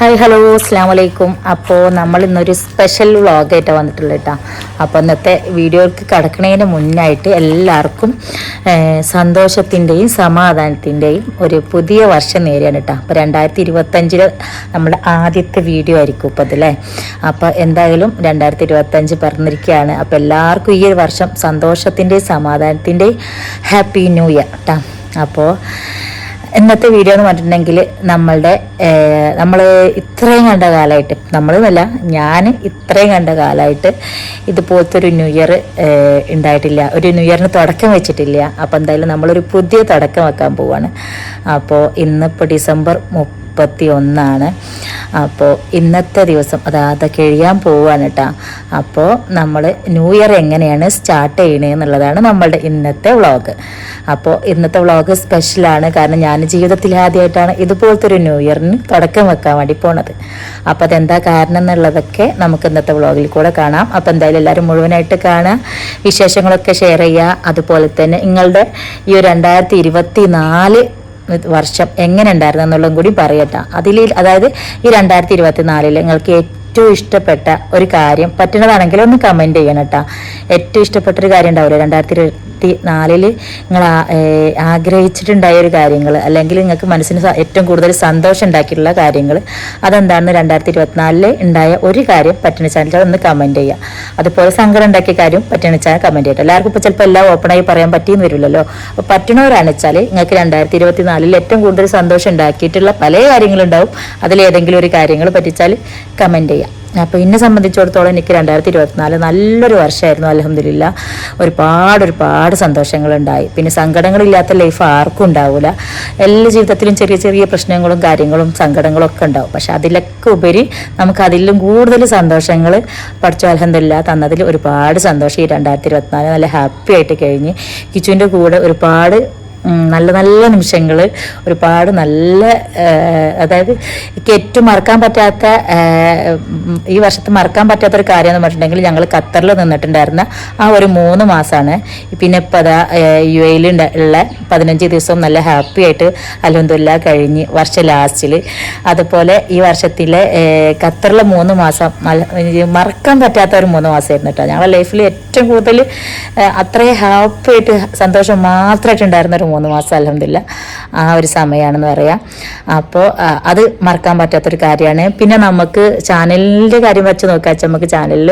Hi hello അസ്സാം വലൈക്കും അപ്പോൾ നമ്മൾ ഇന്നൊരു സ്പെഷ്യൽ വ്ളോഗായിട്ട് വന്നിട്ടുള്ളത് കേട്ടോ അപ്പോൾ ഇന്നത്തെ വീഡിയോയ്ക്ക് കടക്കുന്നതിന് മുന്നായിട്ട് എല്ലാവർക്കും സന്തോഷത്തിന്റെയും സമാധാനത്തിന്റെയും ഒരു പുതിയ വർഷം നേരെയാണ് കേട്ടോ അപ്പോൾ രണ്ടായിരത്തി ഇരുപത്തഞ്ചിൽ നമ്മുടെ ആദ്യത്തെ വീഡിയോ ആയിരിക്കും ഇപ്പോൾ അതല്ലേ അപ്പോൾ എന്തായാലും രണ്ടായിരത്തി ഇരുപത്തഞ്ച് പറഞ്ഞിരിക്കുകയാണ് അപ്പോൾ എല്ലാവർക്കും ഈ ഒരു വർഷം സന്തോഷത്തിന്റെയും സമാധാനത്തിന്റെയും ഹാപ്പി ന്യൂ ഇയർ കേട്ടോ അപ്പോൾ ഇന്നത്തെ വീഡിയോ എന്ന് പറഞ്ഞിട്ടുണ്ടെങ്കിൽ നമ്മളുടെ നമ്മൾ ഇത്രയും കണ്ട കാലമായിട്ട് നമ്മളെന്നല്ല ഞാൻ ഇത്രയും കണ്ട കാലമായിട്ട് ഇതുപോലത്തെ ഒരു ന്യൂ ഇയർ ഉണ്ടായിട്ടില്ല. ഒരു ന്യൂ ഇയറിന് തുടക്കം വെച്ചിട്ടില്ല. അപ്പോൾ എന്തായാലും നമ്മളൊരു പുതിയ തുടക്കം വെക്കാൻ പോവാണ്. അപ്പോൾ ഇന്നിപ്പോൾ ഡിസംബർ മുപ്പത്തി ഒന്നാണ് അപ്പോൾ ഇന്നത്തെ ദിവസം അതായത് കഴിയാൻ പോവാണ് കേട്ടോ അപ്പോൾ നമ്മൾ ന്യൂ ഇയർ എങ്ങനെയാണ് സ്റ്റാർട്ട് ചെയ്യണത് എന്നുള്ളതാണ് നമ്മളുടെ ഇന്നത്തെ വ്ളോഗ്. അപ്പോൾ ഇന്നത്തെ വ്ളോഗ് സ്പെഷ്യലാണ്. കാരണം ഞാൻ ജീവിതത്തിൽ ആദ്യമായിട്ടാണ് ഇതുപോലത്തെ ഒരു ന്യൂ ഇയറിന് തുടക്കം വെക്കാൻ വേണ്ടി പോണത്. അപ്പോൾ അതെന്താ കാരണം എന്നുള്ളതൊക്കെ നമുക്ക് ഇന്നത്തെ വ്ളോഗിൽ കൂടെ കാണാം. അപ്പോൾ എന്തായാലും എല്ലാവരും മുഴുവനായിട്ട് കാണുക. വിശേഷങ്ങളൊക്കെ ഷെയർ ചെയ്യുക. അതുപോലെ തന്നെ നിങ്ങളുടെ ഈ ഒരു രണ്ടായിരത്തി ഇരുപത്തി നാല് വർഷം എങ്ങനെ ഉണ്ടായിരുന്നു എന്നുള്ളതും കൂടി പറയട്ടെ. അതിൽ അതായത് ഈ രണ്ടായിരത്തി ഇരുപത്തി നാലിൽ നിങ്ങൾക്ക് ഏറ്റവും ഇഷ്ടപ്പെട്ട ഒരു കാര്യം പറ്റുന്നതാണെങ്കിൽ ഒന്ന് കമന്റ് ചെയ്യണം കേട്ടോ. ഏറ്റവും ഇഷ്ടപ്പെട്ട ഒരു കാര്യം ഉണ്ടാവില്ല? രണ്ടായിരത്തി ഇരുപത്തി നാലിൽ നിങ്ങൾ ആഗ്രഹിച്ചിട്ടുണ്ടായ ഒരു കാര്യങ്ങൾ അല്ലെങ്കിൽ നിങ്ങൾക്ക് മനസ്സിന് ഏറ്റവും കൂടുതൽ സന്തോഷം ഉണ്ടാക്കിയിട്ടുള്ള കാര്യങ്ങൾ അതെന്താണെന്ന് രണ്ടായിരത്തി ഇരുപത്തിനാലിൽ ഉണ്ടായ ഒരു കാര്യം പറ്റണ ചാനലിൽ ഒന്ന് കമന്റ് ചെയ്യുക. അതുപോലെ സങ്കടം ഉണ്ടാക്കിയ കാര്യം പറ്റണ ചാനൽ കമന്റ് ചെയ്യട്ടെ. എല്ലാവർക്കും ഇപ്പോൾ ചിലപ്പോൾ എല്ലാം ഓപ്പണായി പറയാൻ പറ്റിയെന്ന് വരില്ലല്ലോ. അപ്പോൾ പറ്റണവരാണെന്ന് വെച്ചാൽ നിങ്ങൾക്ക് രണ്ടായിരത്തി ഇരുപത്തി നാലിൽ ഏറ്റവും കൂടുതൽ സന്തോഷം ഉണ്ടാക്കിയിട്ടുള്ള പല കാര്യങ്ങളുണ്ടാവും. അതിലേതെങ്കിലും ഒരു കാര്യങ്ങൾ പറ്റിച്ചാൽ കമന്റ് ചെയ്യാം അപ്പോൾ എന്നെ സംബന്ധിച്ചിടത്തോളം എനിക്ക് രണ്ടായിരത്തി ഇരുപത്തിനാല് നല്ലൊരു വർഷമായിരുന്നു അലഹമില്ല ഒരുപാട് ഒരുപാട് സന്തോഷങ്ങളുണ്ടായി. പിന്നെ സങ്കടങ്ങളില്ലാത്ത ലൈഫ് ആർക്കും ഉണ്ടാവില്ല എല്ലാ ജീവിതത്തിലും ചെറിയ ചെറിയ പ്രശ്നങ്ങളും കാര്യങ്ങളും സങ്കടങ്ങളും ഒക്കെ ഉണ്ടാവും. പക്ഷെ അതിലൊക്കെ ഉപരി നമുക്ക് അതിലും കൂടുതൽ സന്തോഷങ്ങൾ പഠിച്ചു അലഹമില്ല തന്നതിൽ ഒരുപാട് സന്തോഷം ഈ രണ്ടായിരത്തി ഇരുപത്തിനാല് നല്ല ഹാപ്പി ആയിട്ട് കഴിഞ്ഞ്. കിച്ചുവിന്റെ കൂടെ ഒരുപാട് നല്ല നല്ല നിമിഷങ്ങൾ ഒരുപാട് നല്ല അതായത് എനിക്ക് ഏറ്റവും മറക്കാൻ പറ്റാത്ത ഈ വർഷത്തെ മറക്കാൻ പറ്റാത്ത ഒരു കാര്യം എന്ന് പറഞ്ഞിട്ടുണ്ടെങ്കിൽ ഞങ്ങൾ ഖത്തറിൽ നിന്നിട്ടുണ്ടായിരുന്ന ആ ഒരു മൂന്ന് മാസമാണ് പിന്നെ ഇപ്പം അതാ യു എയിൽ ഉള്ള പതിനഞ്ച് ദിവസം നല്ല ഹാപ്പി ആയിട്ട് അലഹദില്ല കഴിഞ്ഞ് വർഷ ലാസ്റ്റിൽ അതുപോലെ ഈ വർഷത്തിലെ ഖത്തറിലെ മൂന്ന് മാസം മറക്കാൻ പറ്റാത്ത ഒരു മൂന്ന് മാസമായിരുന്നു കേട്ടോ ഞങ്ങളുടെ ലൈഫിൽ ഏറ്റവും കൂടുതൽ അത്രയും ഹാപ്പി ആയിട്ട് സന്തോഷം മാത്രമായിട്ട് ഉണ്ടായിരുന്ന ഒരു മൂന്ന് മാസം അലഹമില്ല ആ ഒരു സമയമാണെന്ന് പറയാം. അപ്പോൾ അത് മറക്കാൻ പറ്റാത്തൊരു കാര്യമാണ്. പിന്നെ നമുക്ക് ചാനലിന്റെ കാര്യം വെച്ച് നോക്കുക വെച്ചാൽ നമുക്ക് ചാനലിൽ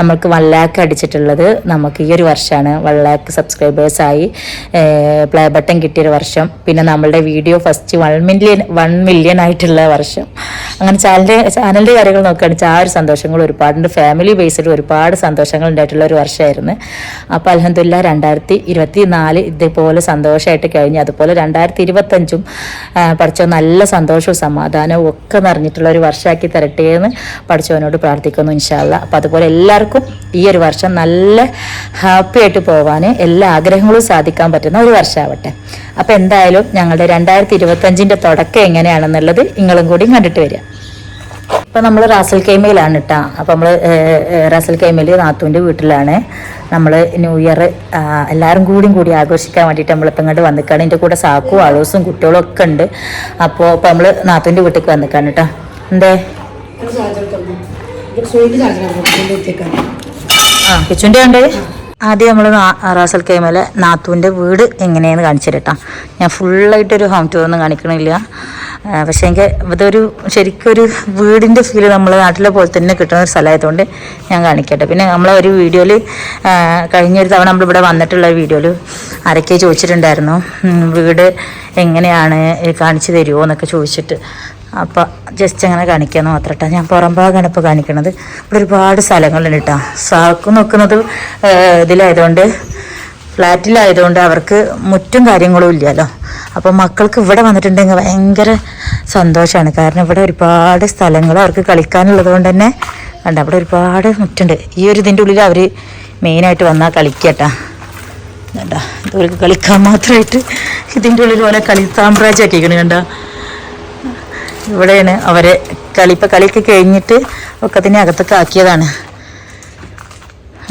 നമുക്ക് വൺ ലാക്ക് അടിച്ചിട്ടുള്ളത് നമുക്ക് ഈ ഒരു വർഷമാണ് വൺ ലാക്ക് സബ്സ്ക്രൈബേഴ്സായി പ്ലേ ബട്ടൺ കിട്ടിയൊരു വർഷം. പിന്നെ നമ്മളുടെ video first one million one million ആയിട്ടുള്ള വർഷം. അങ്ങനെ ചാനലിന്റെ ചാനലിന്റെ കാര്യങ്ങൾ നോക്കുകയാണെന്ന് വെച്ചാൽ ആ ഒരു സന്തോഷങ്ങൾ ഒരുപാടുണ്ട്. ഫാമിലി ബേസ്ഡ് ഒരുപാട് സന്തോഷങ്ങൾ ഉണ്ടായിട്ടുള്ള ഒരു വർഷമായിരുന്നു അപ്പോൾ അലഹദില്ല രണ്ടായിരത്തി ഇരുപത്തി നാല് ഇതേപോലെ സന്തോഷമായിട്ട് കഴിഞ്ഞു അതുപോലെ രണ്ടായിരത്തി ഇരുപത്തഞ്ചും പഠിച്ചോ നല്ല സന്തോഷവും സമാധാനവും ഒക്കെ നിറഞ്ഞിട്ടുള്ള ഒരു വർഷമാക്കി തരട്ടെ എന്ന് പഠിച്ചവനോട് പ്രാർത്ഥിക്കുന്നു ഇൻഷാല്ല അപ്പം അതുപോലെ എല്ലാവർക്കും ഈ ഒരു വർഷം നല്ല ഹാപ്പി ആയിട്ട് പോവാൻ എല്ലാ ആഗ്രഹങ്ങളും സാധിക്കാൻ പറ്റുന്ന ഒരു വർഷമാവട്ടെ. അപ്പം എന്തായാലും ഞങ്ങളുടെ രണ്ടായിരത്തി ഇരുപത്തഞ്ചിന്റെ തുടക്കം എങ്ങനെയാണെന്നുള്ളത് നിങ്ങളും കൂടി കണ്ടിട്ട് വരിക. ഇപ്പം നമ്മൾ റാസൽ കൈമയിലാണ് കേട്ടോ അപ്പം നമ്മൾ റാസൽ കൈമയിൽ നാത്തൂന്റെ വീട്ടിലാണ്. നമ്മൾ ന്യൂ ഇയർ എല്ലാവരും കൂടിയും കൂടി ആഘോഷിക്കാൻ വേണ്ടിയിട്ട് നമ്മളിപ്പോൾ ഇങ്ങോട്ട് വന്നിക്കാണ്. എന്റെ കൂടെ സാക്കും ആളോസും കുട്ടികളും ഒക്കെ ഉണ്ട്. അപ്പോൾ ഇപ്പം നമ്മൾ നാത്തൂന്റെ വീട്ടിലേക്ക് വന്നിക്കാണ് കേട്ടോ എന്തേ? ആ കിച്ചുന്റെ ഉണ്ട് ആദ്യം നമ്മൾ റാസൽ കൈമയിലെ നാത്തൂന്റെ വീട് എങ്ങനെയാണെന്ന് കാണിച്ചു തരട്ടാ. ഞാൻ ഫുള്ളായിട്ടൊരു ഹോം ടൂർ ഒന്നും കാണിക്കണില്ല. പക്ഷേ എനിക്ക് ഇതൊരു ശരിക്കൊരു വീടിന്റെ ഫീൽ നമ്മളെ നാട്ടിലെ പോലെ തന്നെ കിട്ടുന്ന ഒരു സ്ഥലമായതുകൊണ്ട് ഞാൻ കാണിക്കട്ടെ. പിന്നെ നമ്മളെ ഒരു വീഡിയോയിൽ കഴിഞ്ഞൊരു തവണ നമ്മളിവിടെ വന്നിട്ടുള്ള വീഡിയോയിൽ ആരൊക്കെ ചോദിച്ചിട്ടുണ്ടായിരുന്നു വീട് എങ്ങനെയാണ് കാണിച്ചു തരുമോ എന്നൊക്കെ ചോദിച്ചിട്ട്. അപ്പോൾ ജസ്റ്റ് അങ്ങനെ കാണിക്കാമെന്ന് മാത്രം ഞാൻ പുറം ഭാഗമാണ് ഇപ്പോൾ കാണിക്കണത്. ഇവിടെ ഒരുപാട് സ്ഥലങ്ങളുണ്ട് കേട്ടോ സാക്ക് നോക്കുന്നത് ഇതിലായതുകൊണ്ട് ഫ്ലാറ്റിലായതുകൊണ്ട് അവർക്ക് മുറ്റും കാര്യങ്ങളും ഇല്ലല്ലോ. അപ്പോൾ മക്കൾക്ക് ഇവിടെ വന്നിട്ടുണ്ടെങ്കിൽ ഭയങ്കര സന്തോഷമാണ്. കാരണം ഇവിടെ ഒരുപാട് സ്ഥലങ്ങൾ അവർക്ക് കളിക്കാനുള്ളത് കൊണ്ട് തന്നെ കണ്ട അവിടെ ഒരുപാട് മുറ്റുണ്ട്. ഈ ഒരു ഇതിന്റെ ഉള്ളിൽ അവർ മെയിനായിട്ട് വന്നാൽ കളിക്കട്ടാ. കണ്ട ഇവർക്ക് കളിക്കാൻ മാത്രമായിട്ട് ഇതിന്റെ ഉള്ളിൽ പോലെ കളി സാമ്രാജ്യമാക്കിക്കണ് കണ്ട. ഇവിടെയാണ് അവരെ കളി. ഇപ്പം കളിയൊക്കെ കഴിഞ്ഞിട്ട് ഒക്കെ തന്നെ അകത്തൊക്കെ ആക്കിയതാണ്.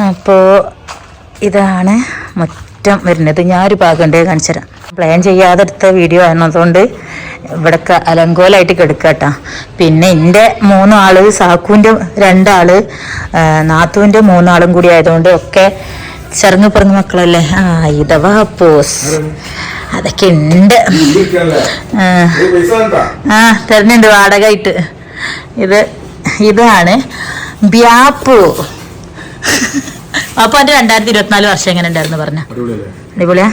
അപ്പോൾ ഇതാണ് മുറ്റം വരുന്നത്. ഭാഗം ഉണ്ടേ കാണിച്ചു തരാം പ്ലാൻ ചെയ്യാതെ എടുത്ത വീഡിയോ ആയിരുന്നതുകൊണ്ട് ഇവിടൊക്കെ അലങ്കോലായിട്ട് കിടക്കട്ടാ. പിന്നെ എന്റെ മൂന്നാൾ സാക്കുവിന്റെ രണ്ടാൾ നാത്തുവിന്റെ മൂന്നാളും കൂടി ആയതുകൊണ്ട് ഒക്കെ ചെറുങ്ങ് പറഞ്ഞ മക്കളല്ലേ? ആ ഇതവാ പോസ് അതൊക്കെ ഉണ്ട് ആ, തരുന്നുണ്ട് വാടക ആയിട്ട് ഇത് ഇതാണ്. ബ്യാപ്പു അപ്പൊ എന്റെ രണ്ടായിരത്തി ഇരുപത്തിനാല് വർഷം എങ്ങനെ ഉണ്ടായിരുന്നു പറഞ്ഞ? അടിപൊളിയാ?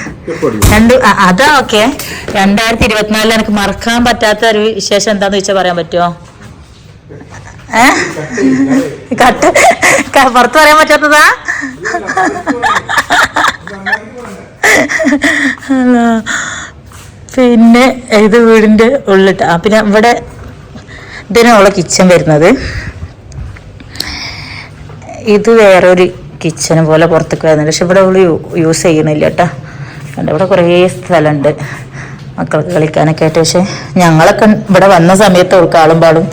രണ്ട് അതാ ഓക്കെ. രണ്ടായിരത്തി ഇരുപത്തിനാലിൽ എനിക്ക് മറക്കാൻ പറ്റാത്ത ഒരു വിശേഷം എന്താന്ന് ചോദിച്ചാൽ പറയാൻ പറ്റുമോ കട്ട്. പുറത്ത് പറയാൻ പറ്റാത്തതാ. പിന്നെ ഇത് വീടിന്റെ ഉള്ളിട്ട് പിന്നെ ഇവിടെ ഇതിനുള്ള കിച്ചൺ വരുന്നത്. ഇത് വേറൊരു കിച്ചൺ പോലെ പുറത്തേക്ക് വരുന്നുണ്ട്. പക്ഷെ ഇവിടെ അവൾ യൂസ് ചെയ്യണില്ല കേട്ടോ. കണ്ടോ ഇവിടെ കുറേ സ്ഥലമുണ്ട് മക്കൾക്ക് കളിക്കാനൊക്കെ ആയിട്ട്. പക്ഷെ ഞങ്ങളൊക്കെ ഇവിടെ വന്ന സമയത്ത് അവൾക്ക് ആളും പാടും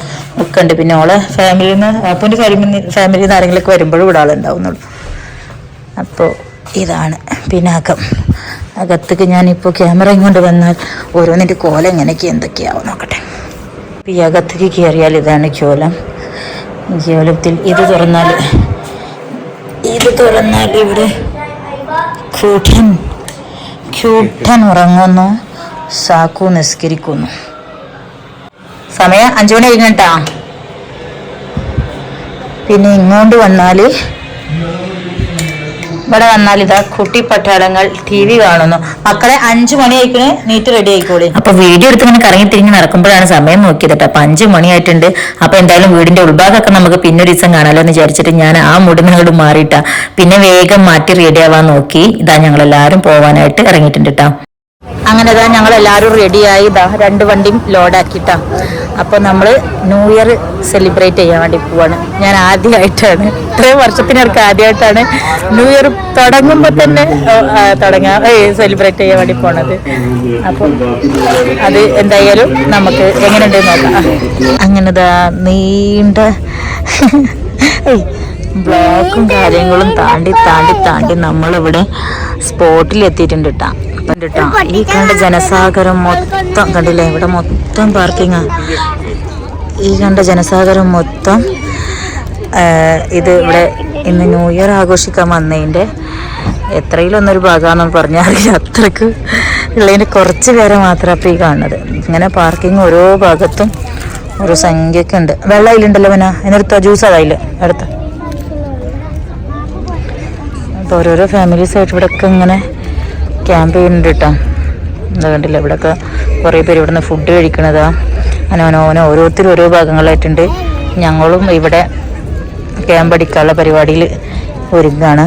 ഒക്കെ ഉണ്ട്. പിന്നെ ഓളെ ഫാമിലിയിൽ നിന്ന് അപ്പന്റെ ഫാമിലി ഫാമിലിയിൽ നിന്ന് ആരെങ്കിലുമൊക്കെ വരുമ്പോഴും ഇവിടെ ആളുണ്ടാവുന്നുള്ളൂ അപ്പോൾ ഇതാണ് പിന്നെ അകം. അകത്തേക്ക് ഞാനിപ്പോൾ ക്യാമറയും കൊണ്ട് വന്നാൽ ഓരോന്നിന്റെ കോലം എങ്ങനെയൊക്കെ എന്തൊക്കെയാവും നോക്കട്ടെ. ഈ അകത്തേക്ക് കയറിയാൽ ഇതാണ് ചോലം. ജോലത്തിൽ ഇത് തുറന്നാൽ ഇത് തുറന്നാൽ ഇവിടെ ക്യൂട്ടൻ ക്യൂട്ടൻ ഉറങ്ങുന്നു. സാക്കു നിസ്കരിക്കുന്നു. സമയം അഞ്ചു മണി കഴിഞ്ഞിട്ടാ. പിന്നെ ഇങ്ങോട്ട് വന്നാൽ ഇവിടെ വന്നാൽ ഇതാ കുട്ടി പട്ടാളങ്ങൾ ടി വി കാണുന്നു. മക്കളെ അഞ്ചു മണി ആയിക്കണേ നീറ്റ് റെഡി ആയിക്കോളി. അപ്പൊ വീഡിയോ എടുത്ത് ഇങ്ങനെ കറങ്ങി തിരിഞ്ഞ് നടക്കുമ്പോഴാണ് സമയം നോക്കിയത് കേട്ടോ. അപ്പൊ അഞ്ചു മണിയായിട്ടുണ്ട്. അപ്പൊ എന്തായാലും വീടിന്റെ ഉൾഭാഗമൊക്കെ നമുക്ക് പിന്നെ ഒരു ദിവസം കാണാലോ എന്ന് വിചാരിച്ചിട്ട് ഞാൻ ആ മുടിനോട് മാറിയിട്ടാ. പിന്നെ വേഗം മാറ്റി റെഡി ആവാൻ നോക്കി. ഇതാ ഞങ്ങൾ എല്ലാവരും പോവാനായിട്ട് ഇറങ്ങിയിട്ടുണ്ട് കേട്ടോ. അങ്ങനെ ഇതാ ഞങ്ങൾ എല്ലാവരും റെഡിയായി ഇതാ രണ്ട് വണ്ടിയും ലോഡാക്കിട്ടാ അപ്പോൾ നമ്മൾ ന്യൂ ഇയർ സെലിബ്രേറ്റ് ചെയ്യാൻ വേണ്ടി പോവാണ്. ഞാൻ ആദ്യമായിട്ടാണ് ഇത്രയും വർഷത്തിനർക്ക് ആദ്യമായിട്ടാണ് ന്യൂ ഇയർ തുടങ്ങുമ്പോൾ തന്നെ തുടങ്ങാ സെലിബ്രേറ്റ് ചെയ്യാൻ വേണ്ടി പോണത്. അപ്പോൾ അത് എന്തായാലും നമുക്ക് എങ്ങനെയുണ്ട് നോക്കാം. അങ്ങനെ നീണ്ട ബ്ലോക്കും കാര്യങ്ങളും താണ്ടി താണ്ടി താണ്ടി നമ്മളിവിടെ സ്പോട്ടിൽ എത്തിയിട്ടുണ്ട് കേട്ടാ കണ്ടിട്ടാ? ഈ കണ്ട ജനസാഗരം മൊത്തം കണ്ടില്ലേ? ഇവിടെ മൊത്തം പാർക്കിങ്ങാ. ഈ കണ്ട ജനസാഗരം മൊത്തം ഇത് ഇവിടെ ഇന്ന് ന്യൂ ഇയർ ആഘോഷിക്കാൻ വന്നതിന്റെ എത്രയിലൊന്നൊരു ഭാഗമാണെന്ന് പറഞ്ഞാൽ അത്രയ്ക്ക് ഉള്ളതിന്റെ കുറച്ച് പേരെ മാത്രമാണ് അപ്പോൾ ഈ കാണുന്നത്. ഇങ്ങനെ പാർക്കിംഗ് ഓരോ ഭാഗത്തും ഓരോ സംഖ്യയൊക്കെ ഉണ്ട്. വെള്ളം അതിലുണ്ടല്ലോ പിന്നെ അതിനെടുത്ത ജ്യൂസ് അതായില്ല അപ്പോൾ ഓരോരോ ഫാമിലീസ് ആയിട്ട് ഇവിടെയൊക്കെ ഇങ്ങനെ ക്യാമ്പ് ചെയ്യുന്നുണ്ട് കേട്ടോ എന്താ കണ്ടില്ല? ഇവിടെയൊക്കെ കുറേ പേര് ഇവിടുന്ന് ഫുഡ് കഴിക്കണതാ. അനോനോന ഓരോരുത്തരും ഓരോ ഭാഗങ്ങളായിട്ടുണ്ട്. ഞങ്ങളും ഇവിടെ ക്യാമ്പ് അടിക്കാനുള്ള പരിപാടിയിൽ ഒരുങ്ങാണ്.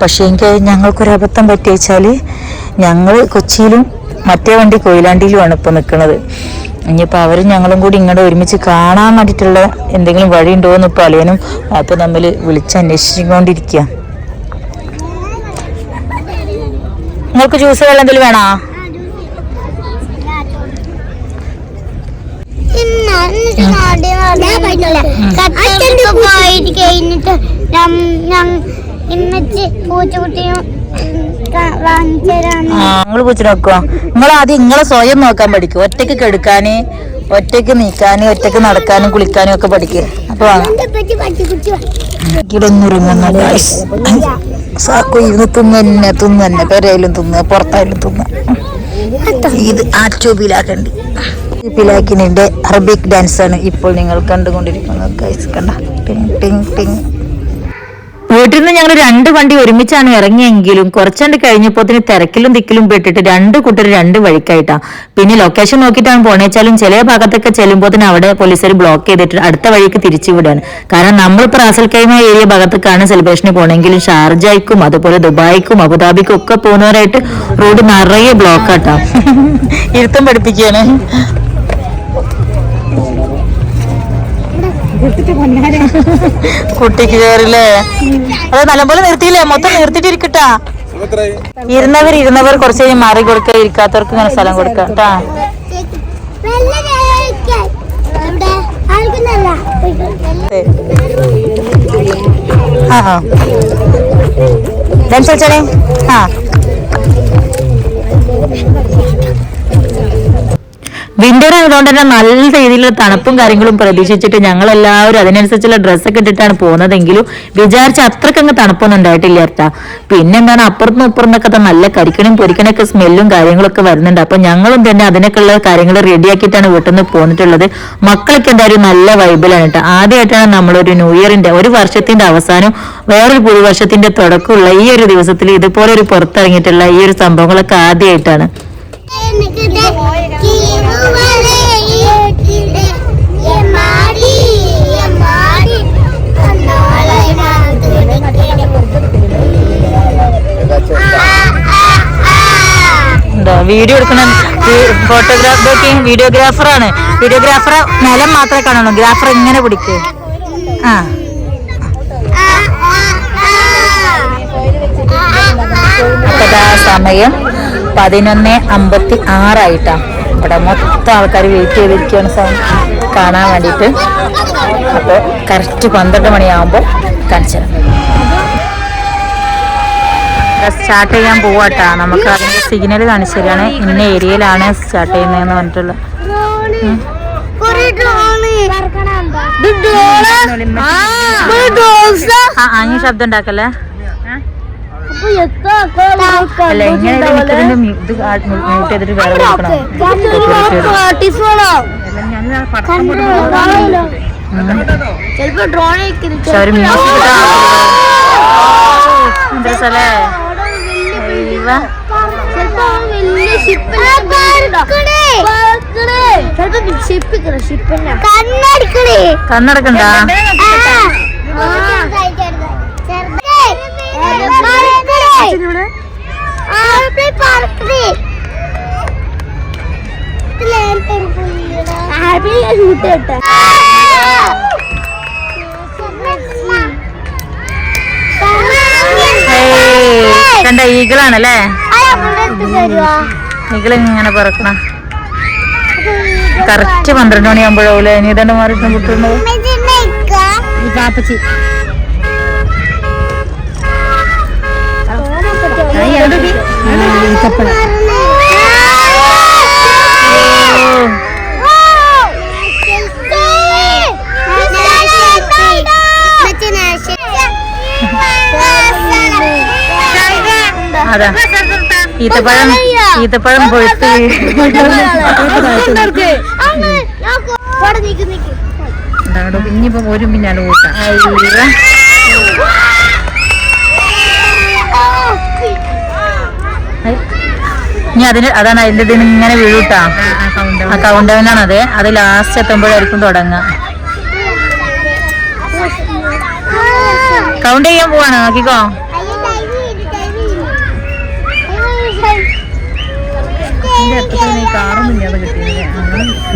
പക്ഷേ എനിക്ക് ഞങ്ങൾക്കൊരു അബദ്ധം പറ്റി വെച്ചാൽ ഞങ്ങൾ കൊച്ചിയിലും മറ്റേ വണ്ടി കൊയിലാണ്ടിയിലുമാണ് ഇപ്പോൾ നിൽക്കുന്നത് ഇനിയിപ്പോൾ അവരും ഞങ്ങളും കൂടി ഇങ്ങോട്ട് ഒരുമിച്ച് കാണാൻ വേണ്ടിയിട്ടുള്ള എന്തെങ്കിലും വഴി ഇപ്പോൾ അളിയനും അപ്പോൾ തമ്മിൽ വിളിച്ച് നിങ്ങൾക്ക് ജ്യൂസ് വെള്ളം എന്തെങ്കിലും വേണോ? പോയിട്ട് കഴിഞ്ഞിട്ട് പൂച്ചക്കുട്ടിയും വാങ്ങിച്ചതാണ് നിങ്ങൾ നിങ്ങൾ ആദ്യം നിങ്ങളെ സ്വയം നോക്കാൻ പഠിക്കും. ഒറ്റയ്ക്ക് കെടുക്കാന് ഒറ്റയ്ക്ക് നീക്കാനും ഒറ്റയ്ക്ക് നടക്കാനും കുളിക്കാനും ഒക്കെ പഠിക്കുക അപ്പൊ വാങ്ങാം. സാക്കു ഇരുന്ന് തുന്നുന്നെന്നത്തോന്ന് തന്നെ പെരയിലും തിന്ന് പുറത്തായാലും തിന്ന്. ഇത് ആറ്റോബിലാക്കണ്ട് പിലാക്കിനിന്റെ അറബിക് ഡാൻസ് ആണ് ഇപ്പോൾ നിങ്ങൾ കണ്ടുകൊണ്ടിരിക്കുന്നത്. കണ്ട. ടിങ് ടിങ് ടിങ്. വീട്ടിൽ നിന്ന് ഞങ്ങൾ രണ്ട് വണ്ടി ഒരുമിച്ചാണ് ഇറങ്ങിയെങ്കിലും കുറച്ചണ്ട് കഴിഞ്ഞപ്പോൾ തിരക്കിലും തിക്കിലും പെട്ടിട്ട് രണ്ട് കൂട്ടർ രണ്ട് വഴിക്കായിട്ടാ. പിന്നെ ലൊക്കേഷൻ നോക്കിയിട്ടാണ് പോണേച്ചാലും ചില ഭാഗത്തൊക്കെ ചെല്ലുമ്പോൾ അവിടെ പോലീസുകാർ ബ്ലോക്ക് ചെയ്തിട്ട് അടുത്ത വഴിക്ക് തിരിച്ചു വിടുകയാണ് കാരണം നമ്മൾ പ്രാസൽ കൈമ ഏരിയ ഭാഗത്തേക്കാണ് സെലിബ്രേഷന് പോണെങ്കിലും ഷാർജയ്ക്കും അതുപോലെ ദുബായിക്കും അബുദാബിക്കും ഒക്കെ പോകുന്നവരായിട്ട് റോഡ് നിറയെ ബ്ലോക്ക് ആട്ടാ. ഇരുത്തം പഠിപ്പിക്കുകയാണ് കുട്ടിക്ക് കയറില്ലേ അത് നല്ലപോലെ നിർത്തിയില്ലേ? മൊത്തം നിർത്തിട്ടിരിക്കട്ടാ ഇരുന്നവർ ഇരുന്നവർ കുറച്ച് കഴിഞ്ഞ് മാറി കൊടുക്കുക ഇരിക്കാത്തവർക്ക് ഇങ്ങനെ സ്ഥലം കൊടുക്കുക കേട്ടാ? ആ ആ. ആ. വിന്റർ ആയതുകൊണ്ട് തന്നെ നല്ല രീതിയിലുള്ള തണുപ്പും കാര്യങ്ങളും പ്രതീക്ഷിച്ചിട്ട് ഞങ്ങൾ എല്ലാവരും അതിനനുസരിച്ചുള്ള ഡ്രസ്സൊക്കെ ഇട്ടിട്ടാണ് പോകുന്നതെങ്കിലും വിചാരിച്ച അത്രക്കങ്ങ് തണുപ്പൊന്നും ഉണ്ടായിട്ടില്ല ഏട്ടാ. പിന്നെ എന്താണ് അപ്പുറത്തും ഇപ്പുറത്തൊക്കെ നല്ല കരിക്കണയും പൊരിക്കണൊക്കെ സ്മെല്ലും കാര്യങ്ങളൊക്കെ വരുന്നുണ്ട്. അപ്പൊ ഞങ്ങളും തന്നെ അതിനൊക്കെയുള്ള കാര്യങ്ങൾ റെഡിയാക്കിയിട്ടാണ് വീട്ടിൽ നിന്ന് പോന്നിട്ടുള്ളത്. മക്കളൊക്കെ എന്തായാലും നല്ല വൈബിലാണ് കേട്ടോ ആദ്യമായിട്ടാണ് നമ്മളൊരു ന്യൂ ഇയറിന്റെ ഒരു വർഷത്തിന്റെ അവസാനം വേറൊരു പുതുവർഷത്തിന്റെ തുടക്കമുള്ള ഈ ഒരു ദിവസത്തിൽ ഇതുപോലെ ഒരു പുറത്തിറങ്ങിയിട്ടുള്ള ഈ ഒരു സംഭവങ്ങളൊക്കെ ആദ്യമായിട്ടാണ് വീഡിയോ എടുക്കണ ഫോട്ടോഗ്രാഫർ വീഡിയോഗ്രാഫറാണ് വീഡിയോഗ്രാഫറെ നിലം മാത്രമേ കാണുള്ളൂ. ഗ്രാഫർ ഇങ്ങനെ പിടിക്ക്. ആ. സമയം. പതിനൊന്ന് അമ്പത്തി ആറായിട്ടാ ഇവിടെ മൊത്തം ആൾക്കാർ വെയിറ്റ് ചെയ്തിരിക്കുകയാണ് സാർ കാണാൻ വേണ്ടിയിട്ട് അപ്പോൾ കറക്റ്റ് പന്ത്രണ്ട് മണിയാകുമ്പോൾ കാണിച്ചു സ്റ്റാർട്ട് ചെയ്യാൻ പോവാട്ടാ നമുക്ക് അതിന്റെ സിഗ്നൽ കാണിച്ചു തരികയാണ് ഇന്ന ഏരിയയിലാണ് സ്റ്റാർട്ട് ചെയ്യുന്നതെന്ന് പറഞ്ഞിട്ടുള്ളത് ആ ആ ശബ്ദം ഉണ്ടാക്കല്ലേ അല്ല ഇങ്ങനെ ഇത് മ്യൂട്ട് ചെയ്തിട്ട് വേറെ കൊടുക്കണം ചിലപ്പോ ഡ്രോൺ പക്ഷെ അവർ കണ്ണടക്കണ്ട കണ്ട ഈഗിളാണല്ലേ? ഈഗിൾ ഇങ്ങനെ പറക്കണ. കറക്റ്റ് പന്ത്രണ്ട് മണിയാകുമ്പോഴാവൂലേ നീ തന്നെ മാറിയിട്ട് കിട്ടുന്നത് ഈ പാപ്പച്ചി അതാ. ഈത്തപ്പഴം ഈത്തപ്പഴം പൊഴുത്ത്. ഇനിയിപ്പം ഒരു പിന്നാലെ കൂട്ടാം ഇനി അതിന് അതാണ് അതിന്റെ ഇതിന് ഇങ്ങനെ വീഴൂട്ടാ ആ കൗണ്ട് ഡൗൺ അത്. അത് ലാസ്റ്റ് എത്തുമ്പോഴായിരിക്കും തുടങ്ങുക. കൗണ്ട് ചെയ്യാൻ പോവാണ്? നോക്കിക്കോ.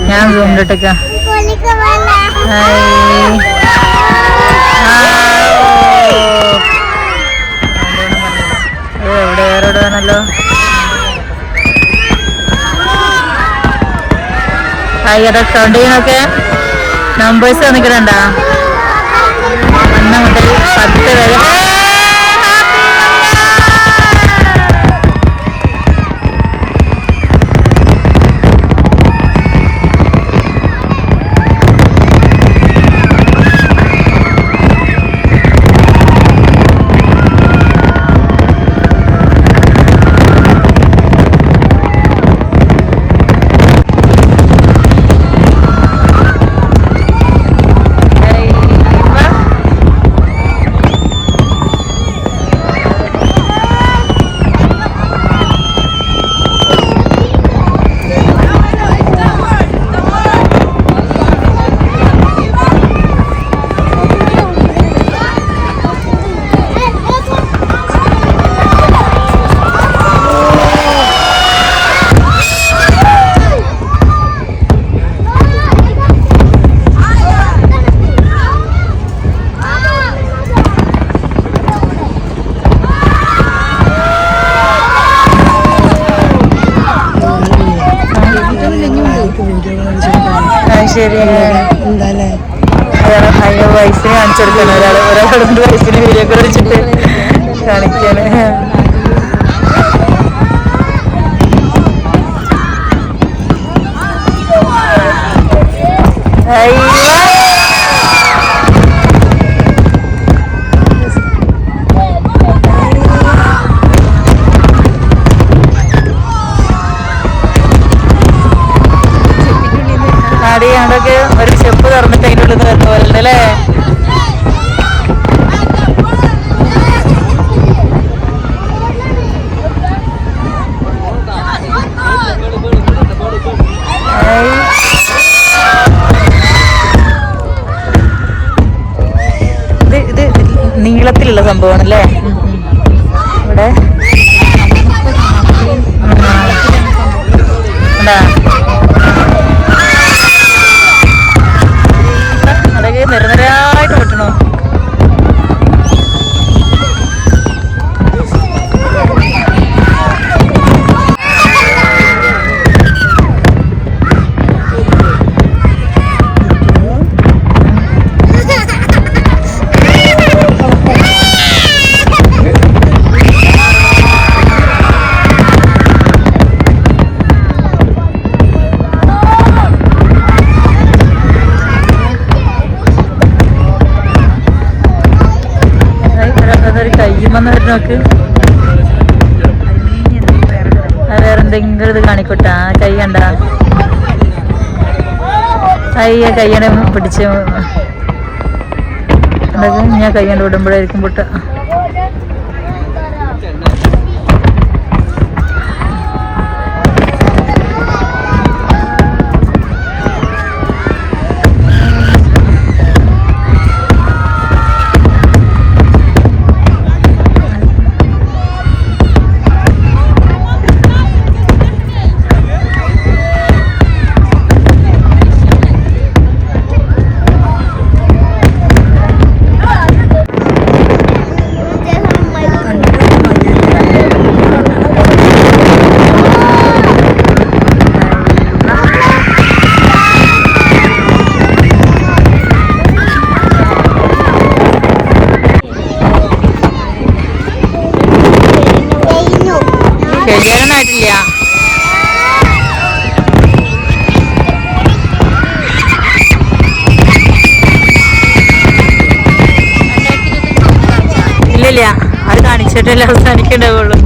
ഞാൻ കൊണ്ടിട്ടേക്ക അതാ കൗണ്ട് നമ്പേഴ്സ് വന്നിക്കണണ്ട ഒന്ന് മുതൽ പത്ത് വരെ ഒരാളെ അയ്യോ വയസ്സിന് കാണിച്ചു കൊടുക്കണം ഒരാൾ ഒരാളോട് വയസ്സിന് വീഡിയോ ഒക്കെ കാണിക്കണേ കാണിക്കാണ്. കാണിക്കോട്ടെ ആ കൈ കണ്ട. അയ്യ കയ്യനെ പിടിച്ച്. ഞാൻ കൈ കൊണ്ട് വിടുമ്പോഴായിരിക്കും പൊട്ട അവസാനിക്കണ്ടാവുള്ളൂ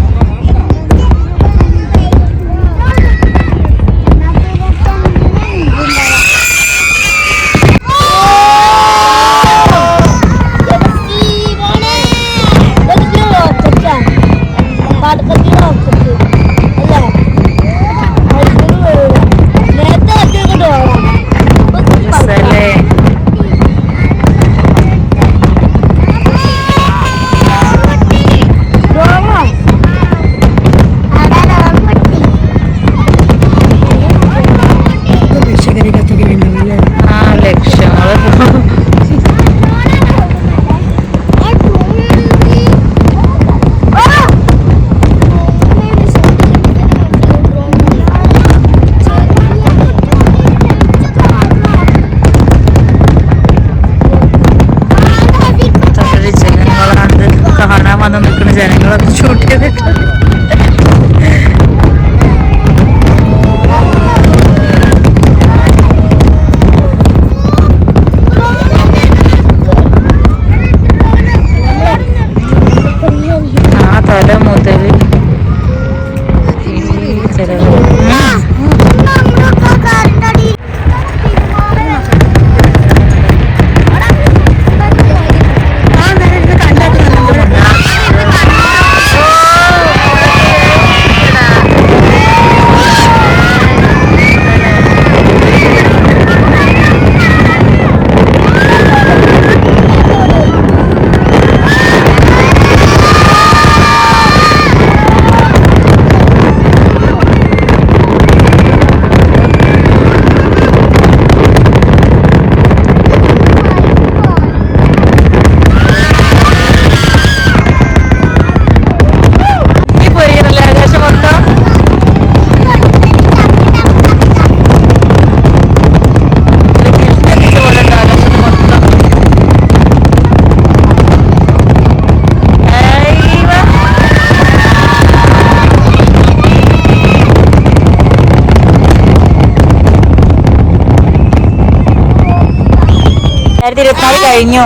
രണ്ടായിരത്തി ഇരുപത്തിനാല് കഴിഞ്ഞു.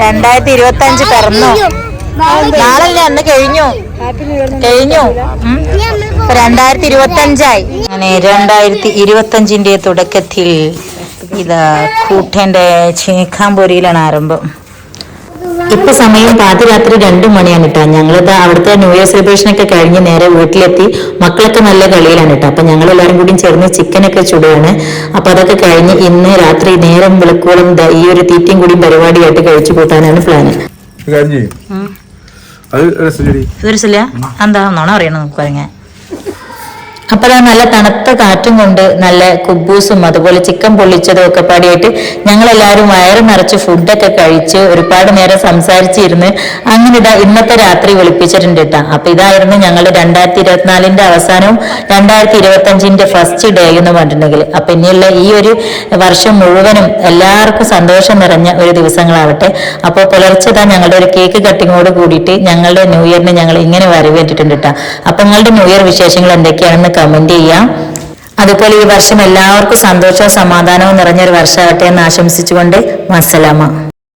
രണ്ടായിരത്തി ഇരുപത്തി അഞ്ച് പിറന്നു. നാളല്ലേ അന്ന് കഴിഞ്ഞു? കഴിഞ്ഞു. രണ്ടായിരത്തി ഇരുപത്തി അഞ്ചായി അങ്ങനെ രണ്ടായിരത്തി ഇരുപത്തി അഞ്ചിന്റെ തുടക്കത്തിൽ ഇതാ കൂട്ടന്റെ ചേക്കാമ്പൊരിയിലാണ് ആരംഭം. ഇപ്പൊ സമയം പാതിരാത്രി രണ്ടു മണിയാണ് കേട്ടോ ഞങ്ങളിത് അവിടുത്തെ ന്യൂ ഇയർ സെലിബ്രേഷൻ ഒക്കെ കഴിഞ്ഞ് നേരെ വീട്ടിലെത്തി. മക്കളൊക്കെ നല്ല കളിയിലാണ് കേട്ടോ അപ്പൊ ഞങ്ങൾ എല്ലാവരും കൂടി ചേർന്ന് ചിക്കനൊക്കെ ചുടുകയാണ്. അപ്പൊ അതൊക്കെ കഴിഞ്ഞ് ഇന്ന് രാത്രി നേരം വിളക്കോളം ദാ ഈ ഒരു തീറ്റയും കൂടി പരിപാടിയായിട്ട് കഴിച്ചു കൂട്ടാനാണ് പ്ലാന് ഒരു എന്താ നോണ അറിയണം നമുക്ക് അപ്പൊ ദാ നല്ല തണുത്ത കാറ്റും കൊണ്ട് നല്ല കുബൂസും അതുപോലെ ചിക്കൻ പൊള്ളിച്ചതും ഒക്കെ പാടിയായിട്ട് ഞങ്ങൾ എല്ലാവരും വയറ് നിറച്ച് ഫുഡൊക്കെ കഴിച്ച് ഒരുപാട് നേരം സംസാരിച്ചിരുന്ന് അങ്ങനെ ഇതാ ഇന്നത്തെ രാത്രി വിളിപ്പിച്ചിട്ടുണ്ട് കേട്ടോ അപ്പൊ ഇതായിരുന്നു ഞങ്ങൾ രണ്ടായിരത്തി ഇരുപത്തിനാലിന്റെ അവസാനവും രണ്ടായിരത്തി ഇരുപത്തി അഞ്ചിന്റെ ഫസ്റ്റ് ഡേ എന്ന് പറഞ്ഞിട്ടുണ്ടെങ്കിൽ. അപ്പൊ ഇനിയുള്ള ഈ ഒരു വർഷം മുഴുവനും എല്ലാവർക്കും സന്തോഷം നിറഞ്ഞ ഒരു ദിവസങ്ങളാവട്ടെ. അപ്പോൾ പുലർച്ചെ താ ഞങ്ങളുടെ ഒരു കേക്ക് കട്ടിങ്ങോട് കൂടിയിട്ട് ഞങ്ങളുടെ ന്യൂ ഇയറിന് ഞങ്ങൾ ഇങ്ങനെ വരവേറ്റിട്ടുണ്ട് കേട്ടോ അപ്പൊ നിങ്ങളുടെ ന്യൂ ഇയർ വിശേഷങ്ങൾ എന്തൊക്കെയാണെന്ന് കമന്റ് ചെയ്യാം. അതുപോലെ ഈ വർഷം എല്ലാവർക്കും സന്തോഷവും സമാധാനവും നിറഞ്ഞൊരു വർഷമാകട്ടെ എന്ന് ആശംസിച്ചുകൊണ്ട് മസലാമ